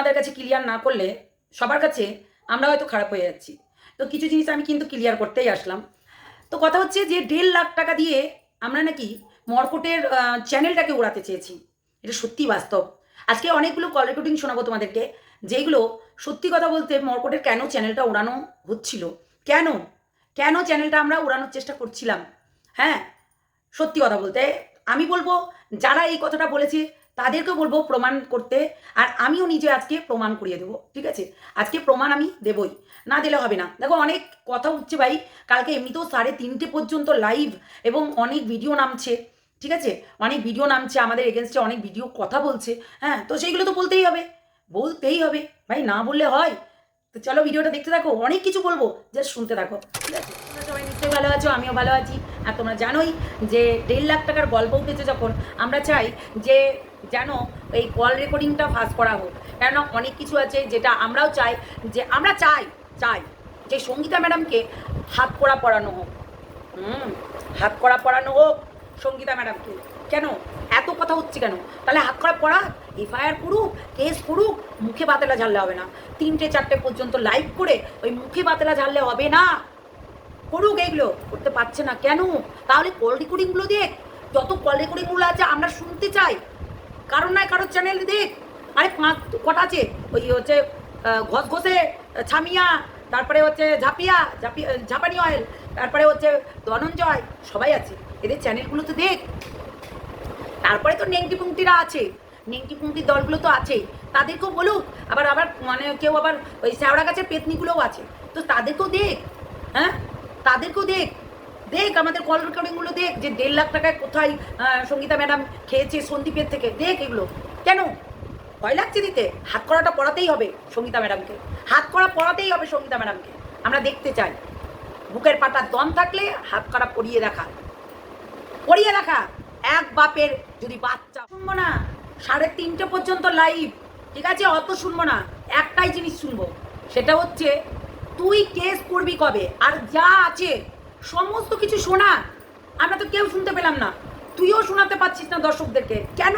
তোমাদের কাছে ক্লিয়ার না করলে সবার কাছে আমরা হয়তো খারাপ হয়ে যাচ্ছি। তো কিছু জিনিস আমি কিন্তু ক্লিয়ার করতেই আসলাম। তো কথা হচ্ছে যে দেড় লাখ টাকা দিয়ে আমরা নাকি মর্কটের চ্যানেলটাকে উড়াতে চেয়েছি। এটা সত্যি বাস্তব। আজকে অনেকগুলো কল রেকর্ডিং শোনাবো তোমাদেরকে যেগুলো সত্যি কথা বলতে মর্কটের কেন চ্যানেলটা উড়ানো হচ্ছিল? কেন? কেন চ্যানেলটা আমরা উড়ানোর চেষ্টা করছিলাম? হ্যাঁ সত্যি কথা বলতে। আমি বলব, যারা এই কথাটা বলেছে তাদেরকেও বলব প্রমাণ করতে, আর আমিও নিজে আজকে প্রমাণ করিয়ে দেবো, ঠিক আছে? আজকে প্রমাণ আমি দেবই। না দিলে হবে না। দেখো, অনেক কথা উঠছে ভাই, কালকে এমনিতেও সাড়ে তিনটে পর্যন্ত লাইভ এবং অনেক ভিডিও নামছে, ঠিক আছে? অনেক ভিডিও নামছে, আমাদের এগেনস্টে অনেক ভিডিও কথা বলছে হ্যাঁ? তো সেইগুলো তো বলতেই হবে বলতেই হবে। ভাই, না বললে হয়। তো চলো ভিডিওটা দেখতে থাকো, অনেক কিছু বলব জাস্ট শুনতে থাকো, ঠিক আছে? তোমরা সবাই নিশ্চয়ই ভালো আছো, আমিও ভালো আছি। আর তোমরা জানোই যে দেড় লাখ টাকার গল্প উঠেছে যখন, আমরা চাই যে যেন এই কল রেকর্ডিংটা ফাঁস করা হোক। কেননা অনেক কিছু আছে যেটা আমরাও চাই, যে আমরা চাই চাই যে সঙ্গীতা ম্যাডামকে হাত করা পড়ানো হোক। হুম, হাত করা পড়ানো হোক সঙ্গীতা ম্যাডামকে। কেন? এত কথা হচ্ছে কেন? তাহলে হাত করা পড়া এফআইআর করুক, কেস করুক, মুখে বাতেলা ঝাড়লে হবে না। তিনটে চারটে পর্যন্ত লাইভ করে ওই মুখে বাতেলা ঝাড়লে হবে না। করুক এইগুলো, করতে পারছে না। কেন? তাহলে কল রেকর্ডিংগুলো দেখ, যত কল রেকর্ডিংগুলো আছে আমরা শুনতে চাই। কারণ নয় কারোর চ্যানেল দেখ। আরে পাঁচ, কটা আছে? ওই হচ্ছে ঘস ঘষে ছামিয়া, তারপরে হচ্ছে ঝাপিয়া, ঝাপি ঝাপানি অয়েল তারপরে হচ্ছে ধনঞ্জয়, সবাই আছে। এদের চ্যানেলগুলো তো দেখ। তারপরে তো নেংটি পুংটিরা আছে। নেংটি পুংটির দলগুলো তো আছেই তাদেরকেও বলুক, আবার আবার মানে কেউ আবার ওই শ্যাওড়া গাছের পেতনিগুলোও আছে। তো তাদেরকেও দেখ হ্যাঁ? তাদেরকেও দেখ। দেখ, আমাদের কল রেকর্ডিংগুলো দেখ, যে দেড় লাখ টাকায় কোথায় সঙ্গীতা ম্যাডাম খেয়েছে সন্দীপের থেকে, দেখ এগুলো। কেন? ভয় লাগছে দিতে? হাত করাটা পড়াতেই হবে সঙ্গীতা ম্যাডামকে। হাত করা পড়াতেই হবে সঙ্গীতা ম্যাডামকে। আমরা দেখতে চাই। বুকের পাটার দম থাকলে হাত করা পরিয়ে দেখা পড়িয়ে রাখা। এক বাপের যদি বাচ্চা, শুনব না? সাড়ে তিনটে পর্যন্ত লাইভ ঠিক আছে? অত শুনব না। একটাই জিনিস শুনব। সেটা হচ্ছে, তুই কেস করবি কবে? আর যা আছে সমস্ত কিছু শোনা। আমরা তো কেউ শুনতে পেলাম না। তুইও শোনাতে পারছিস না দর্শকদেরকে। কেন?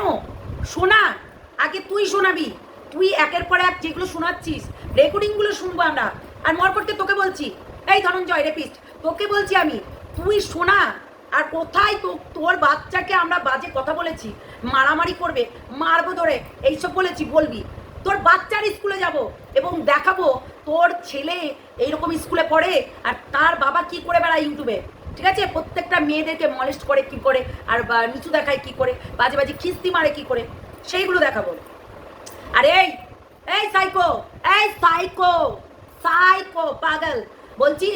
শোনা। আগে তুই শোনাবি। তুই একের পর এক যেগুলো শোনাচ্ছিস, রেকর্ডিংগুলো শুনব আমরা। আর মরকটকে তোকে বলছি, এই ধনঞ্জয়, রেপিস্ট, তোকে বলছি আমি, তুই শোনা। আর কোথায় তো তোর বাচ্চাকে আমরা বাজে কথা বলেছি, মারামারি করবে, মারবো ধরে, এইসব বলেছি, বলবি। তোর বাচ্চার স্কুলে যাব এবং দেখাবো তোর ছেলে এইরকম স্কুলে পড়ে আর তার বাবা কি করে বেড়ায় ইউটিউবে? ঠিক আছে? প্রত্যেকটা মেয়েদেরকে মলেস্ট করে কি করে? আর নিচু দেখায় কি করে? বাজে বাজে খিস্তি মারে কি করে? সেইগুলো দেখাবো। আরে এই এই সাইকো এই সাইকো সাইকো পাগল। বলছি,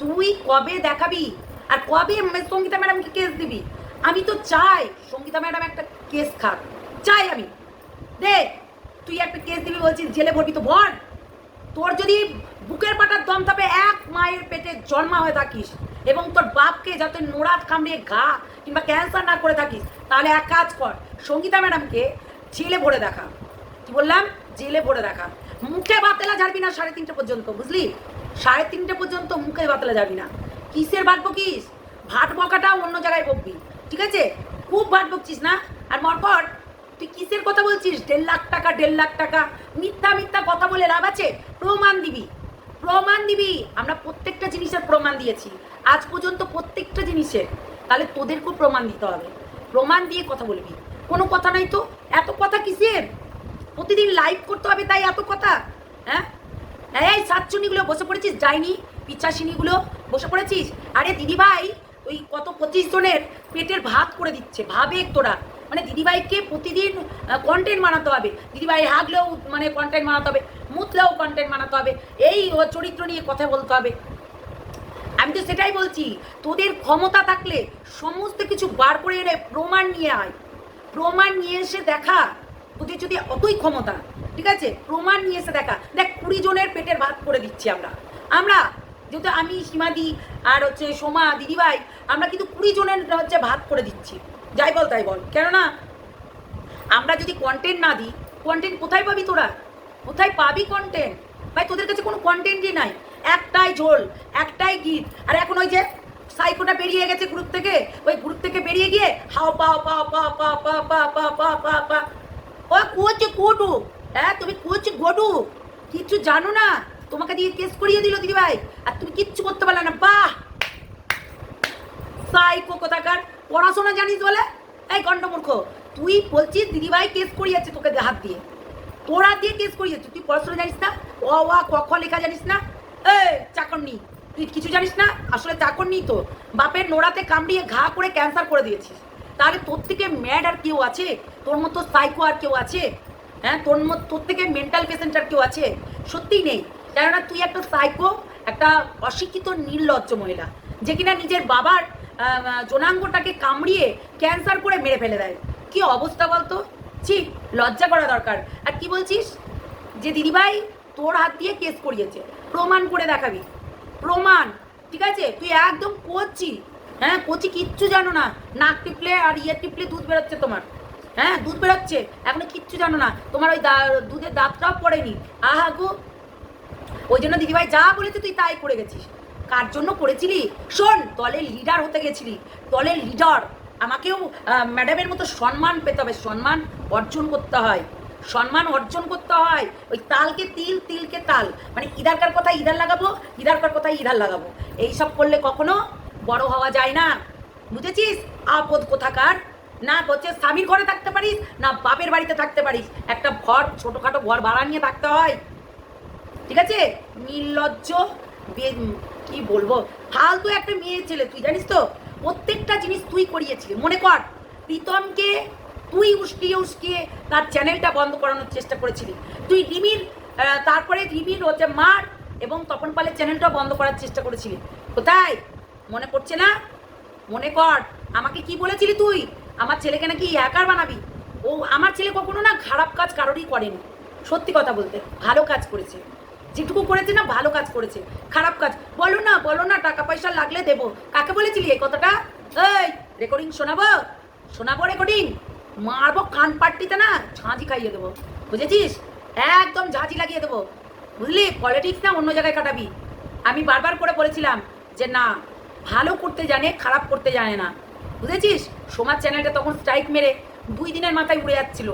তুই কবে দেখাবি? আর কবে সঙ্গীতা ম্যাডামকে কেস দিবি? আমি তো চাই সঙ্গীতা ম্যাডাম একটা কেস খাক। চাই আমি। দেখ তুই একটা কেস দিবি বলছিস জেলে ভরবি তো ভর তোর যদি বুকের পাটার দম থাকবে এক মায়ের পেটে জন্মা হয়ে থাকিস এবং তোর বাপকে যাতে নোড়াত কামড়িয়ে ঘা কিংবা ক্যান্সার না করে থাকিস, তাহলে এক কাজ কর, সঙ্গীতা ম্যাডামকে জেলে ভরে দেখা। কি বললাম? জেলে ভরে দেখা। মুখে বাতেলা ঝাড়বি না সাড়ে তিনটে পর্যন্ত, বুঝলি? সাড়ে তিনটে পর্যন্ত মুখে বাতেলা যাবি না। কিসের ভাট বকিস? ভাট বকাটা অন্য জায়গায় বকবি, ঠিক আছে? খুব ভাট বকছিস না? আর মরপট তুই কিসের কথা বলছিস? দেড় লাখ টাকা, দেড় লাখ টাকা। মিথ্যা মিথ্যা কথা বলে লাভ আছে? প্রমাণ দিবি। প্রমাণ দিবি। আমরা প্রত্যেকটা জিনিসের প্রমাণ দিয়েছি। আজ পর্যন্ত প্রত্যেকটা জিনিসের। তাহলে তোদেরকেও প্রমাণ দিতে হবে। প্রমাণ দিয়ে কথা বলবি। কোনো কথা নাই তো? এত কথা কিসের? প্রতিদিন লাইভ করতে হবে তাই এত কথা? হ্যাঁ? এই সাতচুনিগুলো বসে পড়েছিস? যাইনি পিচাসিনিগুলো বসে পড়েছিস? আরে দিদিভাই, ওই কত পঁচিশ জনের পেটের ভাত করে দিচ্ছে। ভাবে তোরা। মানে দিদিভাইকে প্রতিদিন কন্টেন্ট বানাতে হবে। দিদিভাই হাগলেও মানে কন্টেন্ট বানাতে হবে, মুতলেও কন্টেন্ট বানাতে হবে, এই চরিত্র নিয়ে কথা বলতে হবে। আমি তো সেটাই বলছি, তোদের ক্ষমতা থাকলে সমস্ত কিছু বার করে এনে প্রমাণ নিয়ে আয়। প্রমাণ নিয়ে এসে দেখা, তোদের যদি অতই ক্ষমতা, ঠিক আছে? প্রমাণ নিয়ে এসে দেখা। দেখ, কুড়ি জনের পেটের ভাত করে দিচ্ছি আমরা। আমরা যেহেতু আমি, সীমাদি আর হচ্ছে সোমা, দিদিভাই, আমরা কিন্তু কুড়ি জনের হচ্ছে ভাত করে দিচ্ছি। যাই বল, তাই বল। কেননা আমরা যদি কন্টেন্ট না দিই কন্টেন্ট কোথায় পাবি তোরা? কোথায় পাবি কন্টেন্ট ভাই, তোদের কাছে কোনো কন্টেন্টই নাই। একটাই ঝোল, একটাই গীত। আর এখন ওই যে সাইকোটা বেরিয়ে গেছে গ্রুপ থেকে, ওই গ্রুপ থেকে বেরিয়ে গিয়ে হাও, পা পা পা পা পা পা পা পা পা পা। ও করছে কোটু হ্যাঁ তুমি কোচ গডু। কিচ্ছু জানো না? তোমাকে দিয়ে কেস করিয়ে দিল দিদিভাই। আর তুমি কিচ্ছু করতে পারলে না। বাহ! সাইকো কোথাকার? পড়াশোনা জানিস বলে? এই গণ্ডমূর্খ, তুই বলছিস দিদিভাই কেস করিয়েছে তোকে হাত দিয়ে। তোর দিয়ে কেস করিয়েছে, তুই পড়াশোনা জানিস না? ও ওয়া ক খ লেখা জানিস না? এই চাকরনি তুই কিছু জানিস না? আসলে চাকরনি তো বাপের নোড়াতে কামড়িয়ে ঘা করে ক্যান্সার করে দিয়েছিস। তাহলে তোর থেকে ম্যাড আর কেউ আছে? তোর মতো সাইকো আর কেউ আছে? হ্যাঁ তোর মতো, তোর থেকে মেন্টাল পেশেন্ট আর কেউ আছে? সত্যিই নেই। কেননা তুই একটা সাইকো একটা অশিক্ষিত নির্লজ্জ মহিলা, যে কিনা নিজের বাবার জনাঙ্গটাকে কামড়িয়ে ক্যান্সার করে মেরে ফেলে দেয়। কি অবস্থা বলতো? ছি, লজ্জা করা দরকার। আর কি বলছিস? যে দিদিভাই তোর হাত দিয়ে কেস করিয়েছে। প্রমাণ করে দেখাবি। প্রমাণ, ঠিক আছে? তুই একদম কচি। হ্যাঁ কচি কিচ্ছু জানো না। নাক টিপলে আর ইয়ে টিপলে দুধ বেরোচ্ছে তোমার। হ্যাঁ দুধ বেরোচ্ছে। এখনও কিচ্ছু জানো না। তোমার ওই দুধের দাঁতটাও পড়েনি। আহা গো। ওই জন্য দিদিভাই যা বলেছে তুই তাই করে গেছিস। কার জন্য করেছিলি? শোন, দলের লিডার হতে গেছিলি। দলের লিডার আমাকেও ম্যাডামের মতো সম্মান পেতে হবে। সম্মান অর্জন করতে হয়। সম্মান অর্জন করতে হয়। ওই তালকে তিল, তিলকে তাল। মানে ইদারকার কথা ইদার লাগাবো ইদারকার কথা ইধার লাগাবো। এইসব করলে কখনো বড় হওয়া যায় না। বুঝেছিস? আপদ কোথাকার? না হচ্ছে স্বামীর ঘরে থাকতে পারিস, না বাপের বাড়িতে থাকতে পারিস। একটা ঘর, ছোটোখাটো ঘর ভাড়া নিয়ে থাকতে হয়। ঠিক আছে? নির্লজ্জ কি বলব? ফালতু একটা মেয়ে ছেলে তুই, জানিস তো? প্রত্যেকটা জিনিস তুই করিয়েছিলি। মনে কর, প্রীতমকে তুই উস্কিয়ে উস্কিয়ে তার চ্যানেলটা বন্ধ করানোর চেষ্টা করেছিলি। তুই রিমির তারপরে রিমির হচ্ছে মার এবং তপন পালের চ্যানেলটা বন্ধ করার চেষ্টা করেছিলি। কোথায়? মনে পড়ছে না? মনে কর, আমাকে কি বলেছিলি তুই? আমার ছেলেকে নাকি একার বানাবি। ও, আমার ছেলে কখনো না খারাপ কাজ কারোরই করেনি। সত্যি কথা বলতে, ভালো কাজ করেছে। যেটুকু করেছে না ভালো কাজ করেছে, খারাপ কাজ। বলো না বলো না, টাকা পয়সা লাগলে দেবো। কাকে বলেছিলি এই কথাটা? এই রেকর্ডিং শোনাবো? শোনাবো রেকর্ডিং মারবো কান পাট্টিতে না, ঝাঁঝি খাইয়ে দেবো। বুঝেছিস? একদম ঝাঁঝি লাগিয়ে দেবো। বুঝলি? পলিটিক্স না অন্য জায়গায় কাটাবি। আমি বারবার করে বলেছিলাম যে না, ভালো করতে জানে, খারাপ করতে জানে না। বুঝেছিস? সমাজ চ্যানেলটা তখন স্ট্রাইক মেরে দুই দিনের মাথায় উড়ে যাচ্ছিল।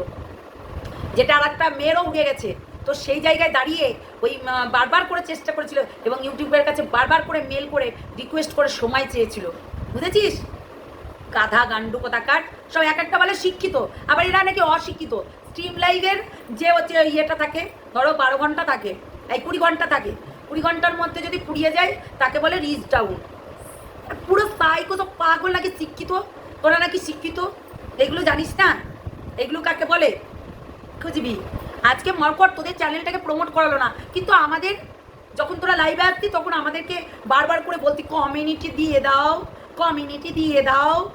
যেটা আর একটা মেয়েরও উড়ে গেছে। তো সেই জায়গায় দাঁড়িয়ে ওই বারবার করে চেষ্টা করেছিল এবং ইউটিউবের কাছে বারবার করে মেল করে রিকোয়েস্ট করে সময় চেয়েছিল। বুঝেছিস? গাধা, গান্ডু, কোথাকার, সব এক একটা বলে শিক্ষিত। আবার এরা নাকি অশিক্ষিত। স্ট্রিম লাইভের যে হচ্ছে ইয়েটা থাকে, ধরো বারো ঘণ্টা থাকে, এই কুড়ি ঘণ্টা থাকে, কুড়ি ঘণ্টার মধ্যে যদি পুড়িয়ে যায়, তাকে বলে রিচ ডাউন পুরো সাইকো তো পাগল নাকি শিক্ষিত? তোরা নাকি শিক্ষিত? এগুলো জানিস না? এগুলো কাকে বলে? খুঁজবি। আজকে মরকট তোদের চ্যানেলটাকে প্রমোট করালো না। কিন্তু আমাদের, যখন তোরা লাইভে আসতি, তখন আমাদেরকে বারবার করে বলতি কমিউনিটি দিয়ে দাও কমিউনিটি দিয়ে দাও।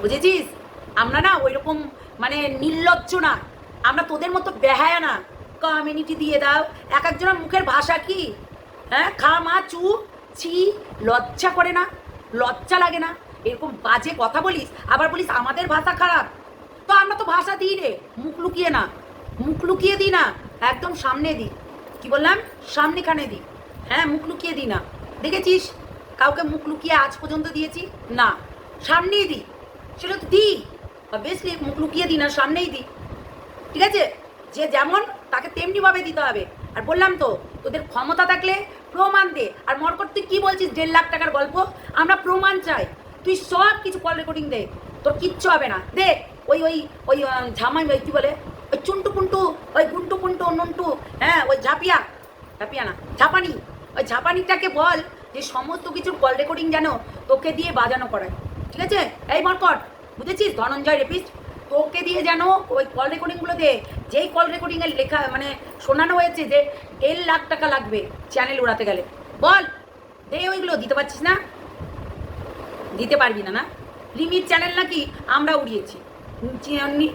বুঝেছিস? আমরা না ওই রকম মানে নির্লজ্জ না। আমরা তোদের মতো বেহায়া না। কমিউনিটি দিয়ে দাও। এক একজনের মুখের ভাষা কি? হ্যাঁ? খা, মা, চু, ছি, লজ্জা করে না? লজ্জা লাগে না? এরকম বাজে কথা বলিস, আবার বলিস আমাদের ভাষা খারাপ। আমরা তো ভাষা দিই রে। মুখ লুকিয়ে না। মুখ লুকিয়ে দিই না। একদম সামনে দিই। কি বললাম? সামনেখানে দিই। হ্যাঁ মুখ লুকিয়ে দিই না। দেখেছিস? কাউকে মুখ লুকিয়ে আজ পর্যন্ত দিয়েছি? না। সামনেই দিই। সেটা তো দিই। অবভিয়াসলি মুখ লুকিয়ে দিই না, সামনেই দিই। ঠিক আছে? যে যেমন, তাকে তেমনিভাবে দিতে হবে। আর বললাম তো, তোদের ক্ষমতা থাকলে প্রমাণ দে। আর মরকট, তুই কী বলছিস দেড় লাখ টাকার গল্প? আমরা প্রমাণ চাই। তুই সব কিছু কল রেকর্ডিং দে। তোর কিচ্ছু হবে না। দে। ওই ওই ওই ঝামাই, ওই কী বলে? ওই চুন্টু পুন্টু, ওই গুন্টু পুন্টু, নুন্টু হ্যাঁ ওই ঝাপিয়া ঝাপিয়া না, ঝাপানি। ওই ঝাপানিটাকে বল যে সমস্ত কিছুর কল রেকর্ডিং যেন তোকে দিয়ে বাজানো করায়। ঠিক আছে? এই মরকট বুঝেছিস? ধনঞ্জয় রেপিস্ট, তোকে দিয়ে যেন ওই কল রেকর্ডিংগুলো দে যেই কল রেকর্ডিংয়ে লেখা মানে শোনানো হয়েছে যে দেড় লাখ টাকা লাগবে চ্যানেল উড়াতে গেলে। বল, দে ওইগুলো, দিতে পারছিস না? দিতে পারবি না না? রিমির চ্যানেল নাকি আমরা উড়িয়েছি।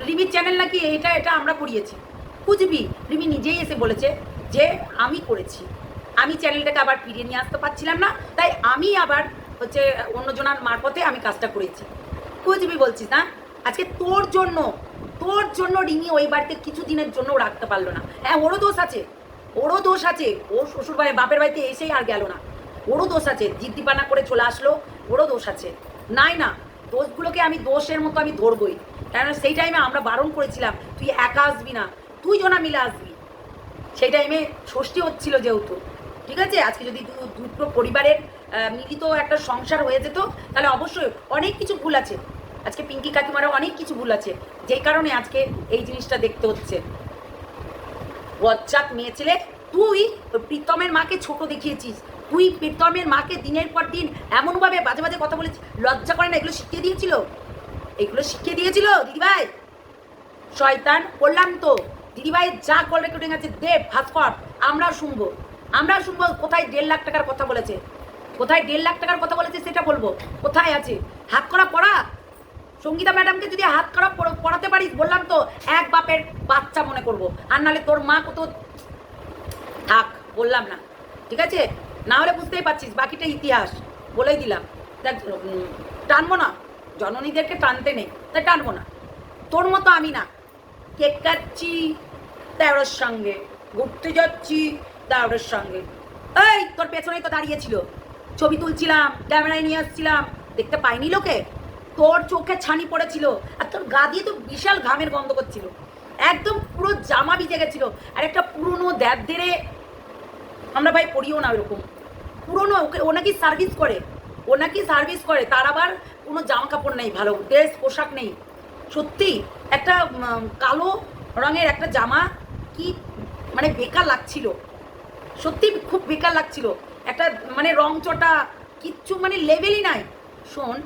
রিমির চ্যানেল নাকি এটা এটা আমরা করিয়েছি। বুঝবি রিমি নিজেই এসে বলেছে যে, আমি করেছি। আমি চ্যানেলটাকে আবার ফিরিয়ে নিয়ে আসতে পারছিলাম না, তাই আমি আবার হচ্ছে অন্যজনার মারফতে আমি কাজটা করেছি। বুঝবি বলছিস না আজকে তোর জন্য তোর জন্য রিমি ওই বাড়িতে কিছু দিনের জন্য রাখতে পারল না। হ্যাঁ ওরও দোষ আছে। ওরও দোষ আছে। ওর শ্বশুর বাড়ি, বাপের বাড়িতে এসেই আর গেল না। ওরও দোষ আছে। জিদ্দিপানা করে চলে আসলো, ওরও দোষ আছে। নাই না, দোষগুলোকে আমি দোষের মতো আমি ধরবই। কেন সেই টাইমে আমরা বারণ করেছিলাম, তুই একা আসবি না, তুই জনা মিলে আসবি। সেই টাইমে ষষ্ঠী হচ্ছিল যেহেতু, ঠিক আছে? আজকে যদি দুটো পরিবারের মিলিত একটা সংসার হয়ে যেত, তাহলে অবশ্যই অনেক কিছু ভুল আছে। আজকে পিঙ্কি কাকিমারও অনেক কিছু ভুল আছে, যেই কারণে আজকে এই জিনিসটা দেখতে হচ্ছে। বজ্জাত মেয়ে ছেলে, তুই প্রীতমের মাকে ছোট দেখিয়েছিস, তুই প্রীতমের মাকে দিনের পর দিন এমনভাবে বাজে বাজে কথা বলেছিস, লজ্জা করে না, এগুলো শিখিয়ে দিয়েছিল? এগুলো শিখিয়ে দিয়েছিল দিদিভাই। শয়তান বললাম তো। দিদিভাই যা কল রেকর্ডিং আছে দে ভাস্কর আমরা শুনব। আমরা শুনব কোথায় দেড় লাখ টাকার কথা বলেছে। কোথায় দেড় লাখ টাকার কথা বলেছে সেটা বলব। কোথায় আছে? হাত করা, পড়া। সঙ্গীতা ম্যাডামকে যদি হাত করা, পড়- পড়াতে পারিস, বললাম তো, এক বাপের বাচ্চা মনে করব। আর নাহলে তোর মা কত থাক, বললাম না। ঠিক আছে? না হলে বুঝতেই পারছিস, বাকিটা ইতিহাস। বলেই দিলাম। দেখ টানবো না। জননীদেরকে টানতে নেই তাই টানবো না। তোর মতো আমি না। কেক কাটছি, দেওরের সঙ্গে। ঘুরতে যাচ্ছি, দেওরের সঙ্গে। এই, তোর পেছনেই তো দাঁড়িয়েছিল। ছবি তুলছিলাম, ক্যামেরায় নিয়ে আসছিলাম। দেখতে পাইনি লোকে? তোর চোখে ছানি পড়েছিল আর তোর গা দিয়ে তো বিশাল ঘামের গন্ধ করছিল। একদম পুরো জামা ভিজে গেছিল আর একটা পুরনো দ্যাদ দেরে আমরা ভাই পড়িও না ওরকম পুরনো, ওকে, ও নাকি সার্ভিস করে। ও নাকি সার্ভিস করে, তার আবার কোনো জামা কাপড় নেই, ভালো ড্রেস পোশাক নেই। সত্যি, একটা কালো রঙের একটা জামা কি মানে বেকার লাগছিল। সত্যি খুব বেকার লাগছিল। একটা মানে রং চটা কিচ্ছু মানে লেভেলই নাই। শোন,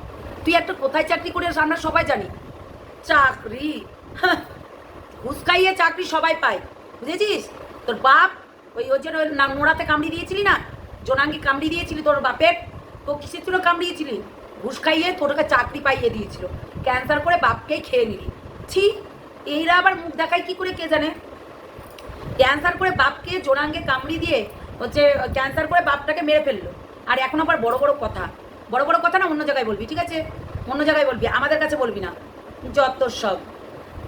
তুই একটা কোথায় চাকরি করে আমরা সবাই জানি। চাকরি খাইয়ে চাকরি সবাই পায়। বুঝেছিস? তোর বাপ ওই ওই জন্য নোড়াতে কামড়ি দিয়েছিলি না? জোনাঙ্গি কামড়ি দিয়েছিলি তোর বাপের? তো কিসের জন্য কামড়িয়েছিলি? ঘুষ খাইয়ে তোরকে চাকরি পাইয়ে দিয়েছিল। ক্যান্সার করে বাপকেই খেয়ে নিলি। ছি এইরা আবার মুখ দেখায় কি করে কে জানে? ক্যান্সার করে বাপকে জোনাঙ্গে কামড়ি দিয়ে হচ্ছে, ক্যান্সার করে বাপটাকে মেরে ফেলল। আর এখন আবার বড় বড় কথা। বড় বড় কথা না, অন্য জায়গায় বলবি, ঠিক আছে? অন্য জায়গায় বলবি, আমাদের কাছে বলবি না। যত সব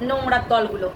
নোংরার দলগুলো